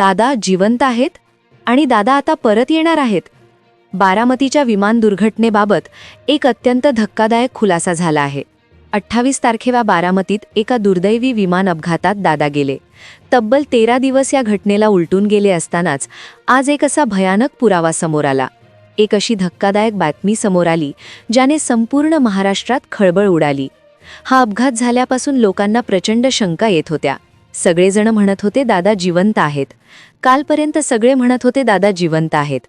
दादा जिवंत आहेत आणि दादा आता परत येणार आहेत. बारामतीच्या विमान दुर्घटनेबाबत एक अत्यंत धक्कादायक खुलासा झाला आहे. अठ्ठावीस तारखेला बारामतीत एका दुर्दैवी विमान अपघातात दादा गेले. तब्बल तेरा दिवस या घटनेला उलटून गेले असतानाच आज एक असा भयानक पुरावा समोर आला. एक अशी धक्कादायक बातमी समोर आली ज्याने संपूर्ण महाराष्ट्रात खळबळ उडाली. हा अपघात झाल्यापासून लोकांना प्रचंड शंका येत होत्या. सगळेजण म्हणत होते दादा जिवंत आहेत. कालपर्यंत सगळे म्हणत होते दादा जिवंत आहेत.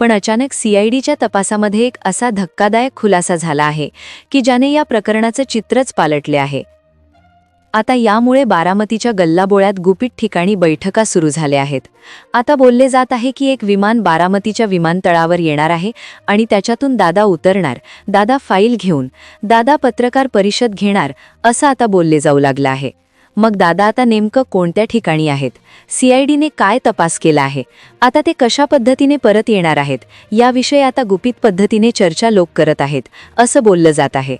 पण अचानक सीआयडीच्या तपासामध्ये एक असा धक्कादायक खुलासा झाला आहे की ज्याने या प्रकरणाचं चित्रच पालटले आहे. आता यामुळे बारामतीच्या गल्लाबोळ्यात गुपित ठिकाणी बैठका सुरू झाल्या आहेत. आता बोलले जात आहे की एक विमान बारामतीच्या विमानतळावर येणार आहे आणि त्याच्यातून दादा उतरणार दादा फाईल घेऊन दादा पत्रकार परिषद घेणार असं आता बोलले जाऊ लागलं आहे. मग दादा आता नेमकं कोणत्या ठिकाणी आहेत? सीआयडीने काय तपास केला आहे? आता ते कशा पद्धतीने परत येणार आहेत? याविषयी आता गुपित पद्धतीने चर्चा लोक करत आहेत असं बोललं जात आहे.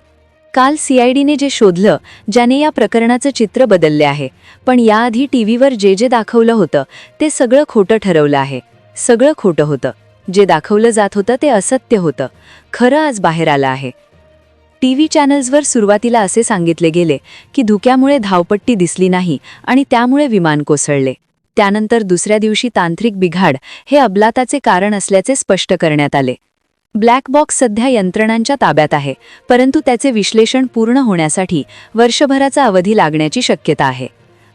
काल सीआयडीने जे शोधलं ज्याने या प्रकरणाचं चित्र बदलले आहे. पण याआधी टीव्हीवर जे जे दाखवलं होतं ते सगळं खोटं ठरवलं आहे. सगळं खोटं होतं. जे दाखवलं जात होतं ते असत्य होतं. खरं आज बाहेर आलं आहे. टीव्ही चॅनल्सवर सुरुवातीला असे सांगितले गेले की धुक्यामुळे धावपट्टी दिसली नाही आणि त्यामुळे विमान कोसळले. त्यानंतर दुसऱ्या दिवशी तांत्रिक बिघाड हे अबलाताचे कारण असल्याचे स्पष्ट करण्यात आले. ब्लॅक बॉक्स सध्या यंत्रणांच्या ताब्यात आहे परंतु त्याचे विश्लेषण पूर्ण होण्यासाठी वर्षभराचा अवधी लागण्याची शक्यता आहे.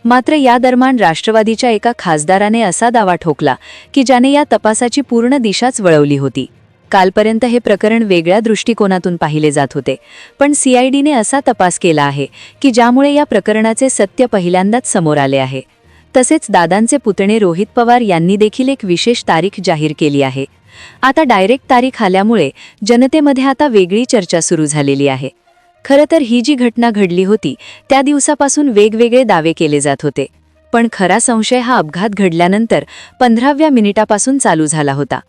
मात्र या दरम्यान राष्ट्रवादीच्या एका खासदाराने असा दावा ठोकला की ज्याने या तपासाची पूर्ण दिशाच वळवली होती. कालपर्यंत हे प्रकरण वेगळ्या दृष्टिकोनातून पाहिले जात होते. पण सीआयडीने असा तपास केला आहे की ज्यामुळे या प्रकरणाचे सत्य पहिल्यांदाच समोर आले आहे. तसेच दादांचे पुतणे रोहित पवार यांनी देखील एक विशेष तारीख जाहीर केली आहे. आता डायरेक्ट तारीख आल्यामुळे जनतेमध्ये आता वेगळी चर्चा सुरू झालेली आहे. खरं तर ही जी घटना घडली होती त्या दिवसापासून वेगवेगळे दावे केले जात होते. पण खरा संशय हा अपघात घडल्यानंतर पंधराव्या मिनिटापासून चालू झाला होता.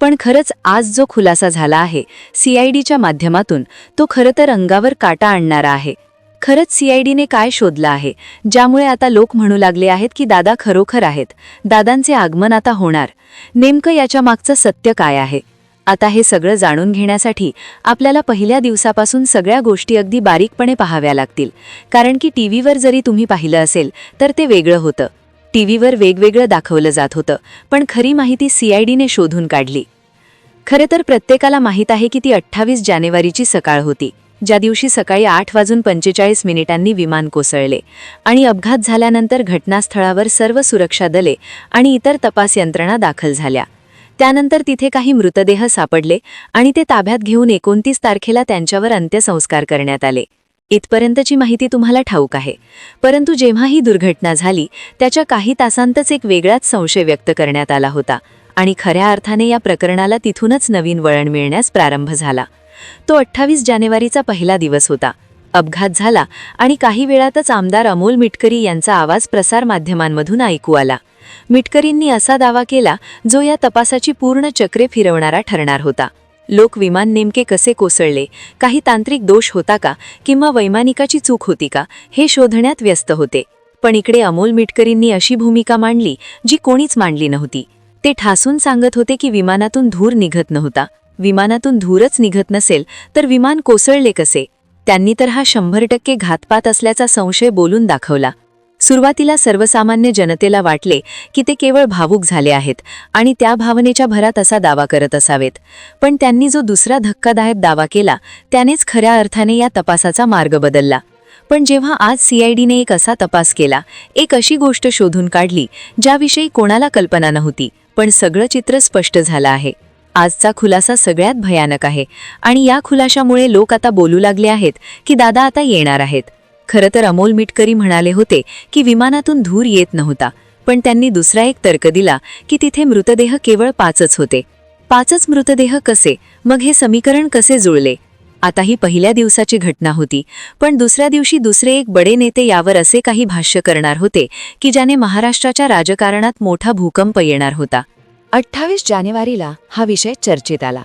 पण खरंच आज जो खुलासा झाला आहे सीआयडीच्या माध्यमातून तो खरं तर अंगावर काटा आणणारा आहे. खरंच सीआयडीने काय शोधलं आहे? ज्यामुळे आता लोक म्हणू लागले आहेत की दादा खरोखर आहेत. दादांचे आगमन आता होणार. नेमकं याच्या मागचं सत्य काय आहे? आता हे सगळं जाणून घेण्यासाठी आपल्याला पहिल्या दिवसापासून सगळ्या गोष्टी अगदी बारीकपणे पाहाव्या लागतील. कारण की टीव्हीवर जरी तुम्ही पाहिलं असेल तर ते वेगळं होतं. टीव्हीवर वेगवेगळं दाखवलं जात होतं पण खरी माहिती सीआयडीने शोधून काढली. खरं तर प्रत्येकाला माहीत आहे की ती अठ्ठावीस जानेवारीची सकाळ होती ज्या दिवशी सकाळी आठ वाजून पंचेचाळीस मिनिटांनी विमान कोसळले आणि अपघात झाल्यानंतर घटनास्थळावर सर्व सुरक्षा दले आणि इतर तपास यंत्रणा दाखल झाल्या. त्यानंतर तिथे काही मृतदेह सापडले आणि ते ताब्यात घेऊन एकोणतीस तारखेला त्यांच्यावर अंत्यसंस्कार करण्यात आले. इथपर्यंतची माहिती तुम्हाला ठाऊक आहे. परंतु जेव्हा ही दुर्घटना झाली त्याच्या काही तासांतच एक वेगळाच संशय व्यक्त करण्यात आला होता आणि खऱ्या अर्थाने या प्रकरणाला तिथूनच नवीन वळण मिळण्यास प्रारंभ झाला. तो अठ्ठावीस जानेवारीचा पहिला दिवस होता. अपघात झाला आणि काही वेळातच आमदार अमोल मिटकरी यांचा आवाज प्रसारमाध्यमांमधून ऐकू आला. मिटकरींनी असा दावा केला जो या तपासाची पूर्ण चक्रे फिरवणारा ठरणार होता. लोक विमान नेमके कसे कोसळले? काही तांत्रिक दोष होता का? किंवा वैमानिकाची चूक होती का? हे शोधण्यात व्यस्त होते. पण इकडे अमोल मिटकरींनी अशी भूमिका मांडली जी कोणीच मांडली नव्हती. ते ठासून सांगत होते की विमानातून धूर निघत नव्हता. विमानातून धूरच निघत नसेल तर विमान कोसळले कसे? त्यांनी तर हा शंभर टक्के घातपात असल्याचा संशय बोलून दाखवला. सुरुवातीला सर्वसामान्य जनतेला वाटले की ते केवळ भावूक झाले आहेत आणि त्या भावनेच्या भरात असा दावा करत असावेत. पण त्यांनी जो दुसरा धक्कादायक दावा केला त्यानेच खऱ्या अर्थाने या तपासाचा मार्ग बदलला. पण जेव्हा आज सीआयडीने एक असा तपास केला एक अशी गोष्ट शोधून काढली ज्याविषयी कोणाला कल्पना नव्हती पण सगळं चित्र स्पष्ट झालं आहे. आजचा खुलासा सगळ्यात भयानक आहे आणि या खुलाशामुळे लोक आता बोलू लागले आहेत की दादा आता येणार आहेत. खरं तर अमोल मिटकरी म्हणाले होते की विमानातून धूर येत नव्हता पण त्यांनी दुसरा एक तर्क दिला की तिथे मृतदेह केवळ पाचच होते. पाचच मृतदेह कसे? मग हे समीकरण कसे जुळले? आता ही पहिल्या दिवसाची घटना होती पण दुसऱ्या दिवशी दुसरे एक बडे नेते यावर असे काही भाष्य करणार होते की ज्याने महाराष्ट्राच्या राजकारणात मोठा भूकंप येणार होता. अठ्ठावीस जानेवारीला हा विषय चर्चेत आला.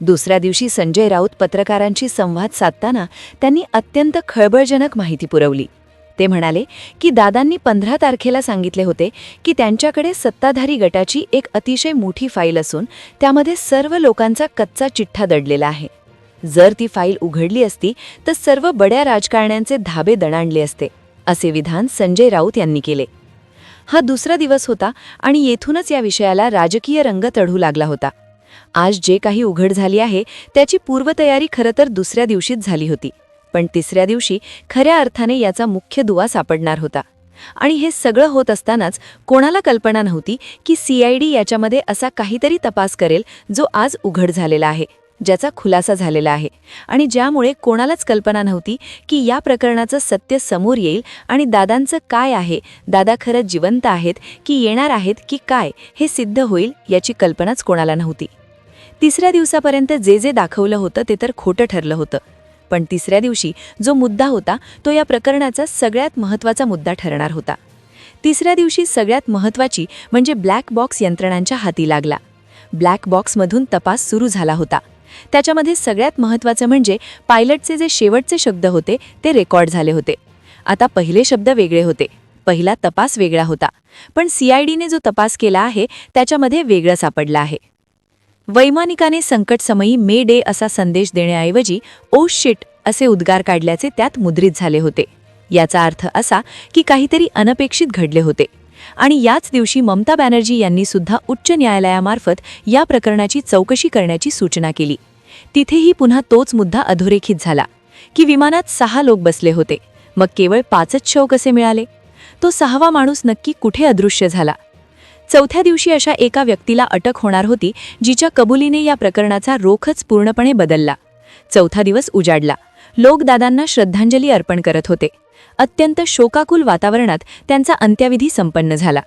दुसऱ्या दिवशी संजय राऊत पत्रकारांशी संवाद साधताना त्यांनी अत्यंत खळबळजनक माहिती पुरवली. ते म्हणाले की दादांनी पंधरा तारखेला सांगितले होते की त्यांच्याकडे सत्ताधारी गटाची एक अतिशय मोठी फाईल असून त्यामध्ये सर्व लोकांचा कच्चा चिठ्ठा दडलेला आहे. जर ती फाईल उघडली असती तर सर्व बड्या राजकारण्यांचे धाबे दणाणले असते असे विधान संजय राऊत यांनी केले. हा दुसरा दिवस होता आणि येथूनच या विषयाला राजकीय रंग चढू लागला होता. आज जे काही उघड झाली आहे त्याची पूर्वतयारी खरं तर दुसऱ्या दिवशीच झाली होती. पण तिसऱ्या दिवशी खऱ्या अर्थाने याचा मुख्य दुवा सापडणार होता. आणि हे सगळं होत असतानाच कोणाला कल्पना नव्हती की सीआयडी याच्यामध्ये असा काहीतरी तपास करेल जो आज उघड झालेला आहे ज्याचा खुलासा झालेला आहे. आणि ज्यामुळे कोणालाच कल्पना नव्हती की या प्रकरणाचं सत्य समोर येईल आणि दादांचं काय आहे दादा खरंच जिवंत आहेत की येणार आहेत की काय हे सिद्ध होईल याची कल्पनाच कोणाला नव्हती. तिसऱ्या दिवसापर्यंत जे जे दाखवलं होतं ते तर खोटं ठरलं होतं. पण तिसऱ्या दिवशी जो मुद्दा होता तो या प्रकरणाचा सगळ्यात महत्त्वाचा मुद्दा ठरणार होता. तिसऱ्या दिवशी सगळ्यात महत्त्वाची म्हणजे ब्लॅक बॉक्स यंत्रणांच्या हाती लागला. ब्लॅक बॉक्समधून तपास सुरू झाला होता. त्याच्यामध्ये सगळ्यात महत्त्वाचं म्हणजे पायलटचे जे शेवटचे शब्द होते ते रेकॉर्ड झाले होते. आता पहिले शब्द वेगळे होते. पहिला तपास वेगळा होता. पण सीआयडीने जो तपास केला आहे त्याच्यामध्ये वेगळं सापडलं आहे. वैमानिकाने संकटसमयी मे डे असा संदेश देण्याऐवजी ओ शिट असे उद्गार काढल्याचे त्यात मुद्रित झाले होते. याचा अर्थ असा की काहीतरी अनपेक्षित घडले होते. आणि याच दिवशी ममता बॅनर्जी यांनी सुद्धा उच्च न्यायालयामार्फत या प्रकरणाची चौकशी करण्याची सूचना केली. तिथेही पुन्हा तोच मुद्दा अधोरेखित झाला की विमानात सहा लोक बसले होते. मग केवळ पाचच शव कसे मिळाले. तो सहावा माणूस नक्की कुठे अदृश्य झाला? चौथ्या दिवशी अशा एका व्यक्तीला अटक होणार होती जिच्या कबुलीने या प्रकरणाचा रोखच पूर्णपणे बदलला. चौथा दिवस उजाडला. लोक दादांना श्रद्धांजली अर्पण करत होते. अत्यंत शोकाकुल वातावरणात त्यांचा अंत्यविधी संपन्न झाला.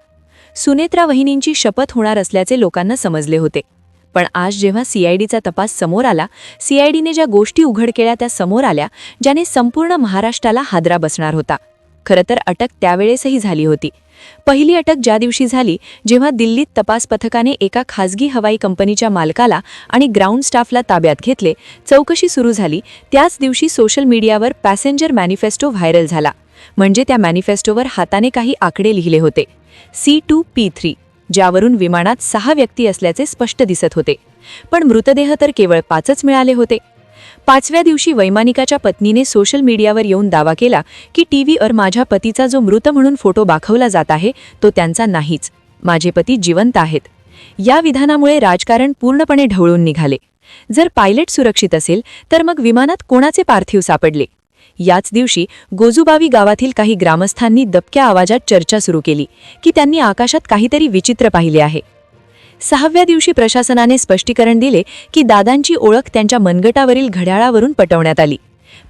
सुनेत्रा वहिनींची शपथ होणार असल्याचे लोकांना समजले होते. पण आज जेव्हा सीआयडीचा तपास समोर आला सीआयडीने ज्या गोष्टी उघड केल्या त्या समोर आल्या ज्याने संपूर्ण महाराष्ट्राला हादरा बसणार होता. खरं तर अटक त्यावेळेसही झाली होती. पहिली अटक ज्या दिवशी झाली जेव्हा दिल्लीत तपास पथकाने एका खासगी हवाई कंपनीच्या मालकाला आणि ग्राउंड स्टाफला ताब्यात घेतले चौकशी सुरू झाली. त्याच दिवशी सोशल मीडियावर पॅसेंजर मॅनिफेस्टो व्हायरल झाला. म्हणजे त्या मॅनिफेस्टोवर हाताने काही आकडे लिहिले होते. सी टू पी थ्री ज्यावरून विमानात सहा व्यक्ती असल्याचे स्पष्ट दिसत होते. पण मृतदेह तर केवळ पाचच मिळाले होते. पाचव्या दिवशी वैमानिकाच्या पत्नीने सोशल मीडियावर येऊन दावा केला की टीव्हीवर माझ्या पतीचा जो मृत म्हणून फोटो दाखवला जात आहे तो त्यांचा नाहीच. माझे पती जिवंत आहेत. या विधानामुळे राजकारण पूर्णपणे ढवळून निघाले. जर पायलट सुरक्षित असेल तर मग विमानात कोणाचे पार्थिव सापडले? याच दिवशी गोजुबावी गावातील काही ग्रामस्थांनी दबक्या आवाजात चर्चा सुरू केली की त्यांनी आकाशात काहीतरी विचित्र पाहिले आहे. सहाव्या दिवशी प्रशासनाने स्पष्टीकरण दिले की दादांची ओळख त्यांच्या मनगटावरील घड्याळावरून पटवण्यात आली.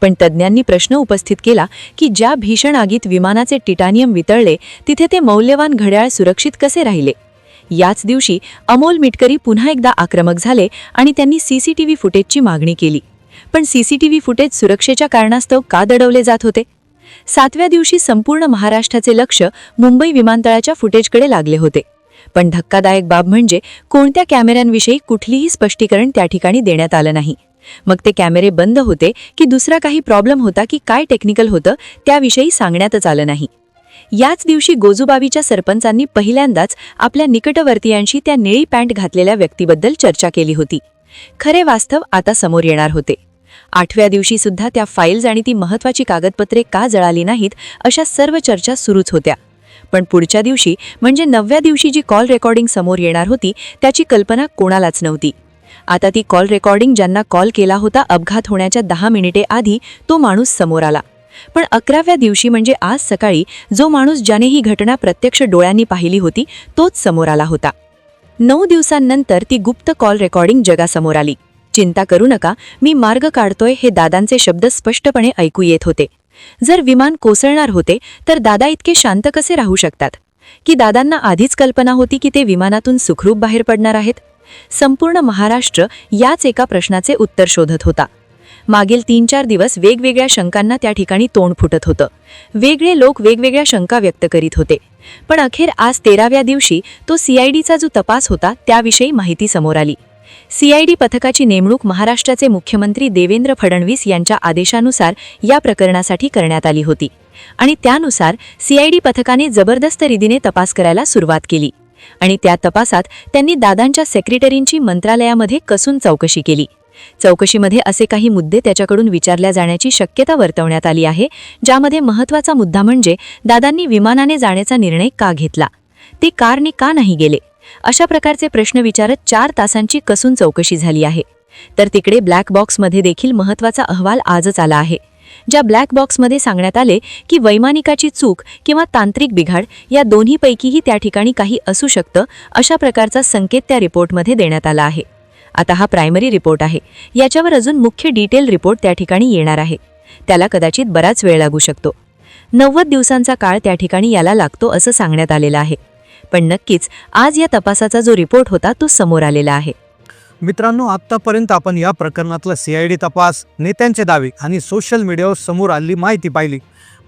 पण तज्ज्ञांनी प्रश्न उपस्थित केला की ज्या भीषण आगीत विमानाचे टिटानियम वितळले तिथे ते मौल्यवान घड्याळ सुरक्षित कसे राहिले? याच दिवशी अमोल मिटकरी पुन्हा एकदा आक्रमक झाले आणि त्यांनी सीसीटीव्ही फुटेजची मागणी केली. पण सीसीटीव्ही फुटेज सुरक्षेच्या कारणास्तव का दडवले जात होते? सातव्या दिवशी संपूर्ण महाराष्ट्राचे लक्ष मुंबई विमानतळाच्या फुटेजकडे लागले होते. पण धक्कादायक बाब म्हणजे कोणत्या कॅमेऱ्यांविषयी कुठलीही स्पष्टीकरण त्या ठिकाणी देण्यात आलं नाही. मग ते कॅमेरे बंद होते की दुसरा काही प्रॉब्लेम होता की काय टेक्निकल होतं त्याविषयी सांगण्यातच आलं नाही. याच दिवशी गोजुबावीच्या सरपंचांनी पहिल्यांदाच आपल्या निकटवर्तीयांशी त्या निळी पॅन्ट घातलेल्या व्यक्तीबद्दल चर्चा केली होती. खरे वास्तव आता समोर येणार होते. आठव्या दिवशी सुद्धा त्या फाईल्स आणि ती महत्वाची कागदपत्रे का जळाली नाहीत अशा सर्व चर्चा सुरूच होत्या. पण पुढच्या दिवशी म्हणजे नवव्या दिवशी जी कॉल रेकॉर्डिंग समोर येणार होती त्याची कल्पना कोणालाच नव्हती. आता ती कॉल रेकॉर्डिंग ज्यांना कॉल केला होता अपघात होण्याच्या दहा मिनिटे आधी तो माणूस समोर आला. पण अकराव्या दिवशी म्हणजे आज सकाळी जो माणूस ज्याने ही घटना प्रत्यक्ष डोळ्यांनी पाहिली होती तोच समोर आला होता. नऊ दिवसांनंतर ती गुप्त कॉल रेकॉर्डिंग जगासमोर आली. चिंता करू नका मी मार्ग काढतोय हे दादांचे शब्द स्पष्टपणे ऐकू येत होते. जर विमान कोसळणार होते तर दादा इतके शांत कसे राहू शकतात? की दादांना आधीच कल्पना होती की ते विमानातून सुखरूप बाहेर पडणार आहेत? संपूर्ण महाराष्ट्र याच एका प्रश्नाचे उत्तर शोधत होता. मागील तीन चार दिवस वेगवेगळ्या शंकांना त्या ठिकाणी तोंड फुटत होतं. वेगळे लोक वेगवेगळ्या शंका व्यक्त करीत होते. पण अखेर आज तेराव्या दिवशी तो सीआयडीचा जो तपास होता त्याविषयी माहिती समोर आली. सीआयडी पथकाची नेमणूक महाराष्ट्राचे मुख्यमंत्री देवेंद्र फडणवीस यांच्या आदेशानुसार या प्रकरणासाठी करण्यात आली होती. आणि त्यानुसार सीआयडी पथकाने जबरदस्त रीतीने तपास करायला सुरुवात केली. आणि त्या तपासात त्यांनी दादांच्या सेक्रेटरींची मंत्रालयामध्ये कसून चौकशी केली. चौकशीमध्ये असे काही मुद्दे त्याच्याकडून विचारल्या जाण्याची शक्यता वर्तवण्यात आली आहे ज्यामध्ये महत्त्वाचा मुद्दा म्हणजे दादांनी विमानाने जाण्याचा निर्णय का घेतला? ते कारने का नाही गेले? अशा प्रकारचे प्रश्न विचारत चार तासांची कसून चौकशी झाली आहे. तर तिकडे ब्लॅक बॉक्समध्ये देखील महत्त्वाचा अहवाल आजच आला आहे. ज्या ब्लॅक बॉक्समध्ये सांगण्यात आले की वैमानिकाची चूक किंवा तांत्रिक बिघाड या दोन्हीपैकीही त्या ठिकाणी काही असू शकतं अशा प्रकारचा संकेत त्या रिपोर्टमध्ये देण्यात आला आहे. आता हा प्रायमरी रिपोर्ट आहे. याच्यावर अजून मुख्य डिटेल रिपोर्ट त्या ठिकाणी येणार आहे. त्याला कदाचित बराच वेळ लागू शकतो. नव्वद दिवसांचा काळ त्या ठिकाणी याला लागतो असं सांगण्यात आलेलं आहे. पण नक्कीच आज या तपासाचा जो रिपोर्ट होता तो समोर आलेला आहे. मित्रांनो आत्तापर्यंत आपण या प्रकरणातला सीआयडी तपास नेत्यांचे दावे आणि सोशल मीडियावर समोर आलेली माहिती पाहिली.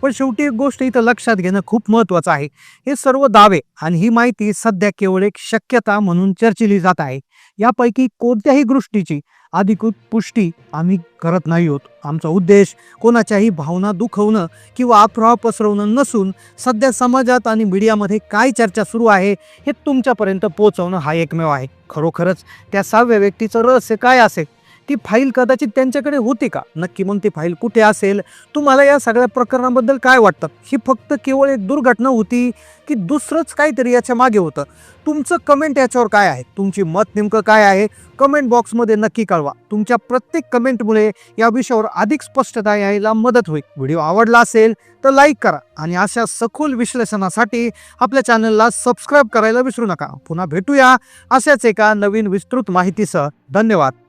पण शेवटी एक गोष्ट इथं लक्षात घेणं खूप महत्त्वाचं आहे. हे सर्व दावे आणि ही माहिती सध्या केवळ एक शक्यता म्हणून चर्चिली जात आहे. यापैकी कोणत्याही गोष्टीची अधिकृत पुष्टी आम्ही करत नाही आहोत आमचा उद्देश कोणाच्याही भावना दुखवणं किंवा अफवा पसरवणं नसून सध्या समाजात आणि मीडियामध्ये काय चर्चा सुरू आहे हे तुमच्यापर्यंत पोहोचवणं हा एकमेव आहे. खरोखरच त्या सहाव्या व्यक्तीचं रहस्य काय असेल? ती फाईल कदाचित त्यांच्याकडे होती का? नक्की मग ती फाईल कुठे असेल? तुम्हाला या सगळ्या प्रकरणाबद्दल काय वाटतं? ही फक्त केवळ एक दुर्घटना होती की दुसरंच काहीतरी याच्या मागे होतं? तुमचं कमेंट याच्यावर काय आहे? तुमची मत नेमकं काय आहे? कमेंट बॉक्समध्ये नक्की कळवा. तुमच्या प्रत्येक कमेंटमुळे या विषयावर अधिक स्पष्टता यायला मदत होईल. व्हिडिओ आवडला असेल तर लाईक करा आणि अशा सखोल विश्लेषणासाठी आपल्या चॅनलला सबस्क्राईब करायला विसरू नका. पुन्हा भेटूया अशाच एका नवीन विस्तृत माहितीसह. धन्यवाद.